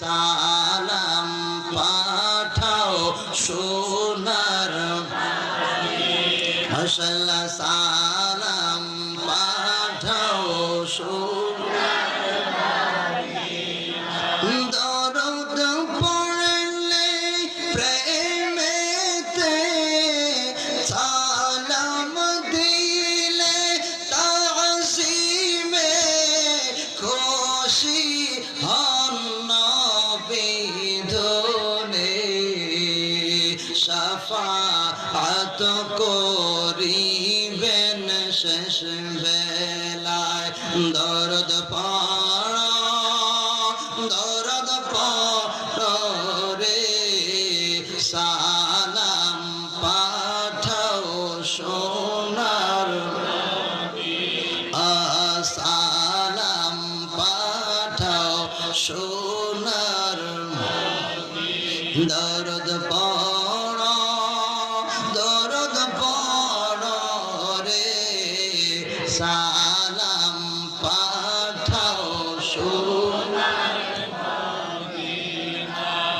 সালাম পাঠাও সোনার মশাল্লা সালাম পাঠাও সোনার দরদ পড়লে প্রেমেতে সালাম দিলে তাসিমে খুশি হন বিধনে শাফাআত করিবেন শেষ বেলায়। দরদ পাড়া দরদ রে, সালাম পাঠাও সোনার। সালাম পাঠাও সোনার। দরদ পড়, দরদ রে। সালাম পাঠাও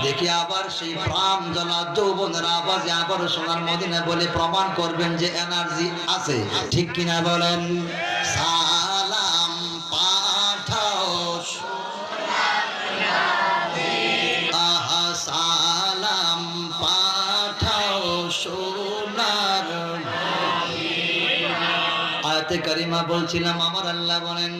দেখি আবার সেই প্রাণ জ্বলা যৌবনের আওয়াজে আবার সোনার মদিনা বলে প্রমাণ করবেন যে এনার্জি আছে। ঠিক কিনা বলেন? আয়াতে কারিমা বলছিলাম আমার আল্লাহ বলেন।